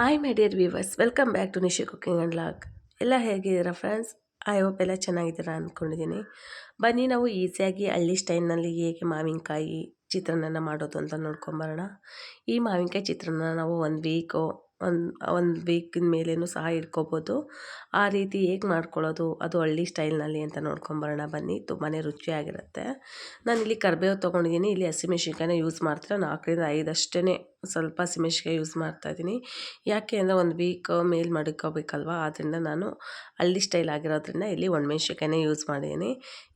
Hi my dear viewers welcome back to Nishi cooking and log ಎಲ್ಲ ಹೇಗಿದ್ದೀರಾ friends I hope ಎಲ್ಲ ಚೆನ್ನಾಗಿದ್ದೀರಾ ಅಂದ್ಕೊಂಡಿದ್ದೀನಿ ಬನ್ನಿ ನಾವು ಈಸಿಯಾಗಿ ಹಳ್ಳಿ ಸ್ಟೈಲ್ನಲ್ಲಿ ಹೇಗೆ ಮಾವಿನಕಾಯಿ ಚಿತ್ರಾನ್ನ ಮಾಡೋದು ಅಂತ ನೋಡ್ಕೊಂಬರೋಣ. ಈ ಮಾವಿನಕಾಯಿ ಚಿತ್ರಾನ್ನ ನಾವು ಒಂದು ವೀಕು ಒಂದು ಒಂದು ವೀಕಿನ ಮೇಲೆಯೂ ಸಹ ಇಟ್ಕೋಬೋದು. ಆ ರೀತಿ ಹೇಗೆ ಮಾಡ್ಕೊಳ್ಳೋದು? ಅದು ಹಳ್ಳಿ ಸ್ಟೈಲ್ನಲ್ಲಿ ಅಂತ ನೋಡ್ಕೊಂಬರೋಣ ಬನ್ನಿ. ತುಂಬಾ ರುಚಿಯಾಗಿರುತ್ತೆ. ನಾನು ಇಲ್ಲಿ ಕರಿಬೇವು ತೊಗೊಂಡಿದ್ದೀನಿ. ಇಲ್ಲಿ ಹಸಿಮೆಣ್ಸಿನ್ಕಾಯಿನ ಯೂಸ್ ಮಾಡ್ತಾರೆ ನಾಲ್ಕರಿಂದ ಐದು ಅಷ್ಟೇ ಸ್ವಲ್ಪ ಹಸಿಮೆಣ್ಸಿನ್ಕಾಯಿ ಯೂಸ್ ಮಾಡ್ತಾಯಿದ್ದೀನಿ ಯಾಕೆ ಅಂದರೆ ಒಂದು ವೀಕ್ ಮೇಲ್ ಮಡ್ಕೋಬೇಕಲ್ವ? ಆದ್ದರಿಂದ ನಾನು ಹಳ್ಳಿ ಸ್ಟೈಲ್ ಆಗಿರೋದ್ರಿಂದ ಇಲ್ಲಿ ಒಣಮೆಣ್ಸಿನ್ಕಾಯಿನೇ ಯೂಸ್ ಮಾಡಿದ್ದೀನಿ.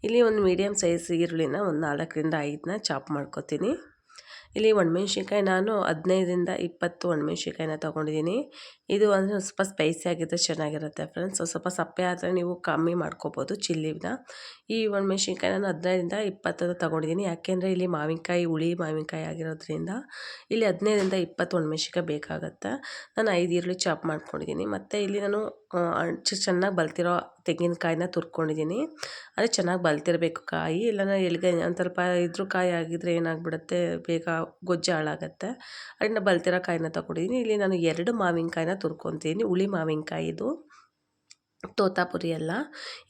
ಇಲ್ಲಿ ಒಂದು ಮೀಡಿಯಮ್ ಸೈಜ್ ಈರುಳ್ಳಿನ ಒಂದು ನಾಲ್ಕರಿಂದ ಐದನ್ನ ಚಾಪ್ ಮಾಡ್ಕೊತೀನಿ. ಇಲ್ಲಿ ಒಣಮೆಣ್ಸಿನ್ಕಾಯಿ ನಾನು ಹದಿನೈದರಿಂದ ಇಪ್ಪತ್ತು ಒಣಮೆಣ್ಸಿನ್ಕಾಯಿನ ತೊಗೊಂಡಿದ್ದೀನಿ. ಇದು ಅಂದರೆ ಸ್ವಲ್ಪ ಸ್ಪೈಸಿ ಆಗಿದ್ದರೆ ಚೆನ್ನಾಗಿರುತ್ತೆ ಫ್ರೆಂಡ್ಸ್ ಸ್ವಲ್ಪ ಸಪ್ಪೆ ಆದರೆ ನೀವು ಕಮ್ಮಿ ಮಾಡ್ಕೋಬೋದು ಚಿಲ್ಲಿನ. ಈ ಒಣಮೆಣ್ಸಿನ್ಕಾಯಿ ನಾನು ಹದಿನೈದರಿಂದ ಇಪ್ಪತ್ತದ್ದು ತೊಗೊಂಡಿದ್ದೀನಿ ಯಾಕೆಂದರೆ ಇಲ್ಲಿ ಮಾವಿನಕಾಯಿ, ಹುಳಿ ಮಾವಿನಕಾಯಿ ಆಗಿರೋದ್ರಿಂದ ಇಲ್ಲಿ ಹದಿನೈದರಿಂದ ಇಪ್ಪತ್ತು ಒಣಮೆಣ್ಸಿನ್ಕಾಯಿ ಬೇಕಾಗುತ್ತೆ. ನಾನು ಐದು ಈರುಳ್ಳಿ ಚಾಪ್ ಮಾಡ್ಕೊಂಡಿದ್ದೀನಿ ಮತ್ತು ಇಲ್ಲಿ ನಾನು ಚೆನ್ನಾಗಿ ಬಲ್ತಿರೋ ತೆಂಗಿನಕಾಯಿನ ತುರ್ಕೊಂಡಿದ್ದೀನಿ ಅದೇ ಚೆನ್ನಾಗಿ ಬಲ್ತಿರಬೇಕು ಕಾಯಿ. ಇಲ್ಲ ಎಲ್ಲಿಗೆ ಒಂದು ಸ್ವಲ್ಪ ಇದ್ರೂ ಕಾಯಿ ಆಗಿದ್ರೆ ಏನಾಗ್ಬಿಡುತ್ತೆ, ಬೇಗ ಗೊಜ್ಜು ಹಾಳಾಗತ್ತೆ. ಅದನ್ನ ಬಲ್ತಿರೋ ಕಾಯಿನ ತೊಗೊಂಡಿದ್ದೀನಿ ಇಲ್ಲಿ ನಾನು ಎರಡು ಮಾವಿನಕಾಯಿನ ತುರ್ಕೊತೀನಿ. ಹುಳಿ ಮಾವಿನಕಾಯಿ ಇದು. ತೋತಾಪುರಿ ಎಲ್ಲ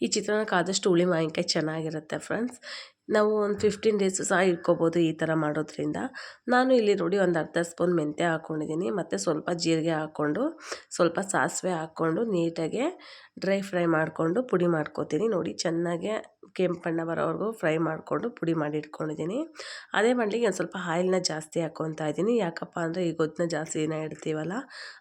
ಈ ಚಿತ್ರಾನ್ನಕ್ಕೆ ಆದಷ್ಟು ಹುಳಿ ಮಾವಿನಕಾಯಿ ಚೆನ್ನಾಗಿರುತ್ತೆ ಫ್ರೆಂಡ್ಸ್. ನಾವು ಒಂದು ಫಿಫ್ಟೀನ್ ಡೇಸ್ ಸಹ ಇಟ್ಕೋಬೋದು ಈ ಥರ ಮಾಡೋದ್ರಿಂದ. ನಾನು ಇಲ್ಲಿ ನೋಡಿ ಒಂದು ಅರ್ಧ ಸ್ಪೂನ್ ಮೆಂತ್ಯ ಹಾಕ್ಕೊಂಡಿದ್ದೀನಿ ಮತ್ತು ಸ್ವಲ್ಪ ಜೀರಿಗೆ ಹಾಕ್ಕೊಂಡು, ಸ್ವಲ್ಪ ಸಾಸಿವೆ ಹಾಕ್ಕೊಂಡು ನೀಟಾಗೆ ಡ್ರೈ ಫ್ರೈ ಮಾಡಿಕೊಂಡು ಪುಡಿ ಮಾಡ್ಕೋತೀನಿ. ನೋಡಿ, ಚೆನ್ನಾಗೆ ಕೆಂಪು ಬಣ್ಣ ಬರೋವರೆಗೂ ಫ್ರೈ ಮಾಡಿಕೊಂಡು ಪುಡಿ ಮಾಡಿ ಇಟ್ಕೊಂಡಿದ್ದೀನಿ. ಅದೇ ಮಾಡಲಿಕ್ಕೆ ಒಂದು ಸ್ವಲ್ಪ ಆಯಿಲ್ನ ಜಾಸ್ತಿ ಹಾಕ್ಕೊತಾ ಇದ್ದೀನಿ. ಯಾಕಪ್ಪ ಅಂದರೆ ಈ ಜಾಸ್ತಿ ಜಾಸ್ತಿನೇ ಇಡ್ತೀವಲ್ಲ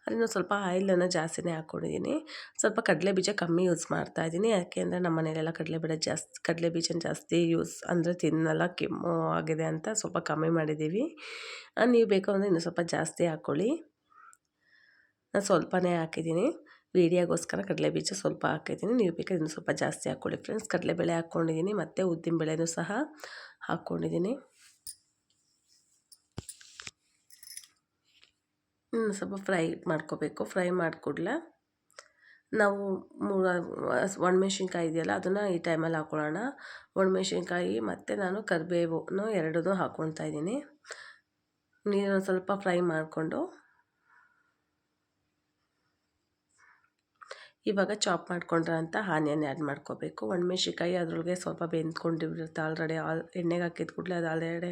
ಅದನ್ನು ಸ್ವಲ್ಪ ಆಯಿಲನ್ನು ಜಾಸ್ತಿನೇ ಹಾಕ್ಕೊಂಡಿದ್ದೀನಿ ಸ್ವಲ್ಪ ಕಡಲೆ ಬೀಜ ಕಮ್ಮಿ ಯೂಸ್ ಮಾಡ್ತಾ ಇದ್ದೀನಿ. ಯಾಕೆ ಅಂದರೆ ನಮ್ಮ ಮನೆಯಲ್ಲೆಲ್ಲ ಕಡಲೆ ಬೀಜ ಜಾಸ್ತಿ ಕಡಲೆ ಬೀಜನ ಜಾಸ್ತಿ ಯೂಸ್ ಅಂದರೆ ತಿನ್ನಲ್ಲ, ಕೆಮ್ಮು ಆಗಿದೆ ಅಂತ ಸ್ವಲ್ಪ ಕಮ್ಮಿ ಮಾಡಿದ್ದೀವಿ. ನೀವು ಬೇಕು ಅಂದರೆ ಇನ್ನೂ ಸ್ವಲ್ಪ ಜಾಸ್ತಿ ಹಾಕ್ಕೊಳ್ಳಿ ನಾನು ಸ್ವಲ್ಪನೇ ಹಾಕಿದ್ದೀನಿ. ವೀಡಿಯೋಗೋಸ್ಕರ ಕಡಲೆಬೀಜ ಸ್ವಲ್ಪ ಹಾಕಿದ್ದೀನಿ. ನೀವು ಬೇಕಾದ್ರೆ ಇನ್ನೂ ಸ್ವಲ್ಪ ಜಾಸ್ತಿ ಹಾಕ್ಕೊಳ್ಳಿ ಫ್ರೆಂಡ್ಸ್. ಕಡಲೆಬೇಳೆ ಹಾಕ್ಕೊಂಡಿದ್ದೀನಿ, ಮತ್ತು ಉದ್ದಿನಬೇಳೆನೂ ಸಹ ಹಾಕ್ಕೊಂಡಿದ್ದೀನಿ. ಸ್ವಲ್ಪ ಫ್ರೈ ಮಾಡ್ಕೋಬೇಕು. ಫ್ರೈ ಮಾಡಿಕೊಡ್ಲೆ ನಾವು ಒಣಮೆಣ್ಸಿನ್ಕಾಯಿ ಇದೆಯಲ್ಲ, ಅದನ್ನು ಈ ಟೈಮಲ್ಲಿ ಹಾಕ್ಕೊಳ್ಳೋಣ. ಒಣಮೆಣ್ಸಿನ್ಕಾಯಿ ಮತ್ತು ನಾನು ಕರಿಬೇವು ಎರಡನ್ನೂ ಹಾಕ್ಕೊತಾ ಇದ್ದೀನಿ. ನೀರನ್ನು ಸ್ವಲ್ಪ ಫ್ರೈ ಮಾಡಿಕೊಂಡು ಇವಾಗ ಚಾಪ್ ಮಾಡ್ಕೊಂಡಿರೋಂಥ ಆನಿಯನ್ ಆ್ಯಡ್ ಮಾಡ್ಕೋಬೇಕು. ಒಣಮೆಣ್ಸಿಕಾಯಿ ಅದ್ರೊಳಗೆ ಸ್ವಲ್ಪ ಬೆಂದ್ಕೊಂಡಿರುತ್ತೆ ಆಲ್ರೆಡಿ ಆಲ್ ಎಣ್ಣೆಗೆ ಹಾಕಿದ ಕೂಡಲೇ ಅದು ಆಲ್ರೆಡಿ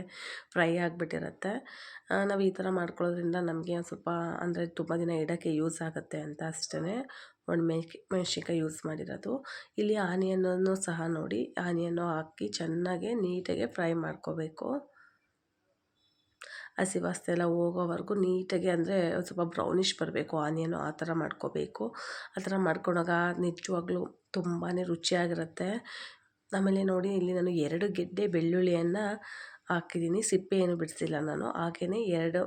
ಫ್ರೈ ಆಗಿಬಿಟ್ಟಿರುತ್ತೆ. ನಾವು ಈ ಥರ ಮಾಡ್ಕೊಳ್ಳೋದ್ರಿಂದ ನಮಗೆ ಸ್ವಲ್ಪ ಅಂದರೆ ತುಂಬ ದಿನ ಇಡೋಕ್ಕೆ ಯೂಸ್ ಆಗುತ್ತೆ ಅಂತ ಅಷ್ಟೇ ಒಣಮೆ ಮೆಣ್ಸಿನ್ಕಾಯಿ ಯೂಸ್ ಮಾಡಿರೋದು. ಇಲ್ಲಿ ಆನಿಯನನ್ನು ಸಹ ನೋಡಿ ಆನಿಯನ್ನು ಹಾಕಿ ಚೆನ್ನಾಗೆ ನೀಟಾಗೆ ಫ್ರೈ ಮಾಡ್ಕೋಬೇಕು. ಹಸಿ ವಾಸನೆ ಎಲ್ಲ ಹೋಗೋವರೆಗೂ ನೀಟಾಗಿ ಅಂದರೆ ಸ್ವಲ್ಪ ಬ್ರೌನಿಷ್ ಬರಬೇಕು ಆನಿಯನು ಆ ಥರ ಮಾಡ್ಕೋಬೇಕು. ಆ ಥರ ಮಾಡ್ಕೊಂಡಾಗ ನಿಜವಾಗ್ಲೂ ತುಂಬಾ ರುಚಿಯಾಗಿರುತ್ತೆ. ಆಮೇಲೆ ನೋಡಿ, ಇಲ್ಲಿ ನಾನು ಎರಡು ಗೆಡ್ಡೆ ಬೆಳ್ಳುಳ್ಳಿಯನ್ನು ಹಾಕಿದ್ದೀನಿ. ಸಿಪ್ಪೆ ಏನು ಬಿಡಿಸಿಲ್ಲ ನಾನು, ಹಾಗೆಯೇ ಎರಡು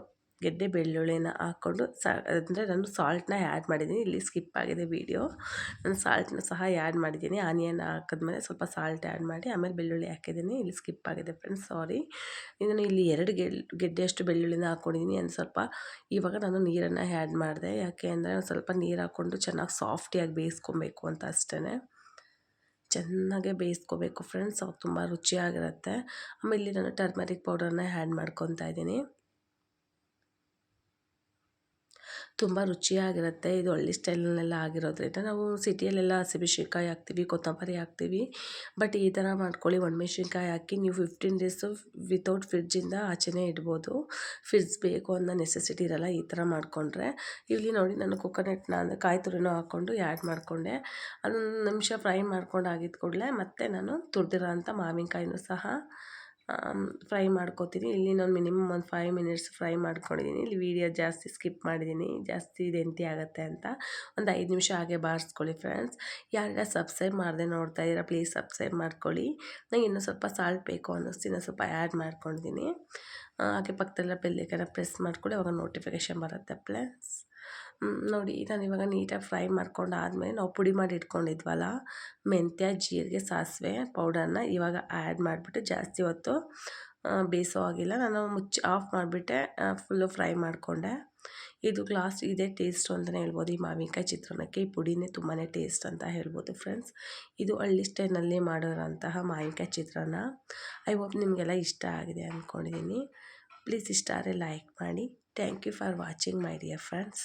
ಗೆಡ್ಡೆ ಬೆಳ್ಳುಳ್ಳಿನ ಹಾಕ್ಕೊಂಡು ಸ, ಅಂದರೆ ನಾನು ಸಾಲ್ಟನ್ನ ಆ್ಯಡ್ ಮಾಡಿದ್ದೀನಿ. ಇಲ್ಲಿ ಸ್ಕಿಪ್ ಆಗಿದೆ ವೀಡಿಯೋ ನಾನು ಸಾಲ್ಟ್ನ ಸಹ ಆ್ಯಡ್ ಮಾಡಿದ್ದೀನಿ. ಆನಿಯನ್ ಹಾಕಿದ್ಮೇಲೆ ಸ್ವಲ್ಪ ಸಾಲ್ಟ್ ಆ್ಯಡ್ ಮಾಡಿ ಆಮೇಲೆ ಬೆಳ್ಳುಳ್ಳಿ ಹಾಕಿದ್ದೀನಿ. ಇಲ್ಲಿ ಸ್ಕಿಪ್ ಆಗಿದೆ ಫ್ರೆಂಡ್ಸ್ ಸಾರಿ ನಾನು ಇಲ್ಲಿ ಎರಡು ಗೆಡ್ಡೆಯಷ್ಟು ಬೆಳ್ಳುಳ್ಳಿನ ಹಾಕ್ಕೊಂಡಿದ್ದೀನಿ ಒಂದು ಸ್ವಲ್ಪ ಇವಾಗ ನಾನು ನೀರನ್ನು ಆ್ಯಡ್ ಮಾಡಿದೆ. ಯಾಕೆ ಅಂದರೆ ಸ್ವಲ್ಪ ನೀರು ಹಾಕ್ಕೊಂಡು ಚೆನ್ನಾಗಿ ಸಾಫ್ಟಿಯಾಗಿ ಬೇಯಿಸ್ಕೊಬೇಕು ಅಂತ ಅಷ್ಟೇ ಚೆನ್ನಾಗೆ ಬೇಯಿಸ್ಕೋಬೇಕು ಫ್ರೆಂಡ್ಸ್ ಅವಾಗ ತುಂಬ ರುಚಿಯಾಗಿರುತ್ತೆ. ಆಮೇಲೆ ನಾನು ಟರ್ಮರಿಕ್ ಪೌಡರ್ನ ಆ್ಯಡ್ ಮಾಡ್ಕೊತಾ ಇದ್ದೀನಿ. ತುಂಬ ರುಚಿಯಾಗಿರುತ್ತೆ. ಇದು ಹಳ್ಳಿ ಸ್ಟೈಲ್ನಲ್ಲೆಲ್ಲ ಆಗಿರೋದ್ರಿಂದ ನಾವು ಸಿಟಿಯಲ್ಲೆಲ್ಲ ಹಸಿಮೆಣ್ಸಿನ್ಕಾಯಿ ಹಾಕ್ತೀವಿ, ಕೊತ್ತಂಬರಿ ಹಾಕ್ತೀವಿ. ಬಟ್ ಈ ಥರ ಮಾಡ್ಕೊಳ್ಳಿ, ಒಣಮೆಣ್ಸಿನ್ಕಾಯಿ ಹಾಕಿ ನೀವು ಫಿಫ್ಟೀನ್ ಡೇಸು ವಿತೌಟ್ ಫ್ರಿಡ್ಜಿಂದ ಆಚೆನೇ ಇಡ್ಬೋದು. ಫ್ರಿಡ್ಜ್ ಬೇಕು ಅನ್ನೋ ನೆಸೆಸಿಟಿ ಇರಲ್ಲ ಈ ಥರ ಮಾಡಿಕೊಂಡ್ರೆ. ಇಲ್ಲಿ ನೋಡಿ ನಾನು ಕೊಕೊನೆಟ್ನ ಅಂದರೆ ಕಾಯಿ ತುರಿನೂ ಹಾಕ್ಕೊಂಡು ಆ್ಯಡ್ ಮಾಡಿಕೊಂಡೆ. ಅದೊಂದು ನಿಮಿಷ ಫ್ರೈ ಮಾಡ್ಕೊಂಡು ಆಗಿದ್ದ ಕೂಡಲೇ ಮತ್ತೆ ನಾನು ತುರಿದಿರೋ ಅಂಥ ಮಾವಿನಕಾಯಿನೂ ಸಹ ಫ್ರೈ ಮಾಡ್ಕೋತೀನಿ. ಇಲ್ಲಿ ನಾನು ಮಿನಿಮಮ್ ಒಂದು ಫೈವ್ ಮಿನಿಟ್ಸ್ ಫ್ರೈ ಮಾಡ್ಕೊಂಡಿದ್ದೀನಿ ಇಲ್ಲಿ ವೀಡಿಯೋ ಜಾಸ್ತಿ ಸ್ಕಿಪ್ ಮಾಡಿದ್ದೀನಿ ಜಾಸ್ತಿ ಲೆಂತಿ ಆಗುತ್ತೆ ಅಂತ. ಒಂದು ಐದು ನಿಮಿಷ ಹಾಗೆ ಬಾರಿಸ್ಕೊಳ್ಳಿ ಫ್ರೆಂಡ್ಸ್ ಯಾರೆಲ್ಲ ಸಬ್ಸ್ಕ್ರೈಬ್ ಮಾಡದೆ ನೋಡ್ತಾ ಇದ್ದೀರಾ ಪ್ಲೀಸ್ ಸಬ್ಸ್ಕ್ರೈಬ್ ಮಾಡ್ಕೊಳ್ಳಿ. ನಂಗೆ ಇನ್ನೂ ಸ್ವಲ್ಪ ಸಾಲ್ಟ್ ಬೇಕು ಅನ್ನಿಸ್ತು. ಸ್ವಲ್ಪ ಆ್ಯಡ್ ಮಾಡ್ಕೊಂಡಿದ್ದೀನಿ ಹಾಗೆ ಪಕ್ಕದಲ್ಲ ಬೆಲ್ಲೈಕನ್ನ ಪ್ರೆಸ್ ಮಾಡ್ಕೊಳ್ಳಿ. ಅವಾಗ ನೋಟಿಫಿಕೇಶನ್ ಬರುತ್ತೆ ಪ್ಲಸ್ ನೋಡಿ ನಾನು ಇವಾಗ ನೀಟಾಗಿ ಫ್ರೈ ಮಾಡ್ಕೊಂಡು ಆದಮೇಲೆ ನಾವು ಪುಡಿ ಮಾಡಿ ಇಟ್ಕೊಂಡಿದ್ವಲ್ಲ, ಮೆಂತ್ಯ, ಜೀರಿಗೆ, ಸಾಸಿವೆ ಪೌಡರ್ನ ಇವಾಗ ಆ್ಯಡ್ ಮಾಡಿಬಿಟ್ಟು ಜಾಸ್ತಿ ಹೊತ್ತು ಬೇಯಿಸೋ ಆಗಿಲ್ಲ ನಾನು ಮುಚ್ಚಿ ಆಫ್ ಮಾಡಿಬಿಟ್ಟೆ ಫುಲ್ಲು ಫ್ರೈ ಮಾಡಿಕೊಂಡೆ. ಇದು ಲಾಸ್ಟ್ ಇದೇ ಟೇಸ್ಟ್ ಅಂತಲೇ ಹೇಳ್ಬೋದು. ಈ ಮಾವಿನಕಾಯಿ ಚಿತ್ರಾನ್ನಕ್ಕೆ ಈ ಪುಡಿನೇ ತುಂಬಾ ಟೇಸ್ಟ್ ಅಂತ ಹೇಳ್ಬೋದು ಫ್ರೆಂಡ್ಸ್ ಇದು ಹಳ್ಳಿ ಸ್ಟೈಲ್ನಲ್ಲಿ ಮಾಡಿರೋಂತಹ ಮಾವಿನಕಾಯಿ ಚಿತ್ರಾನ್ನ. ಐ ಹೋಪ್ ನಿಮಗೆಲ್ಲ ಇಷ್ಟ ಆಗಿದೆ ಅಂದ್ಕೊಂಡಿದ್ದೀನಿ ಪ್ಲೀಸ್ ಇಷ್ಟ ಆದರೆ ಲೈಕ್ ಮಾಡಿ. Thank you for watching my dear friends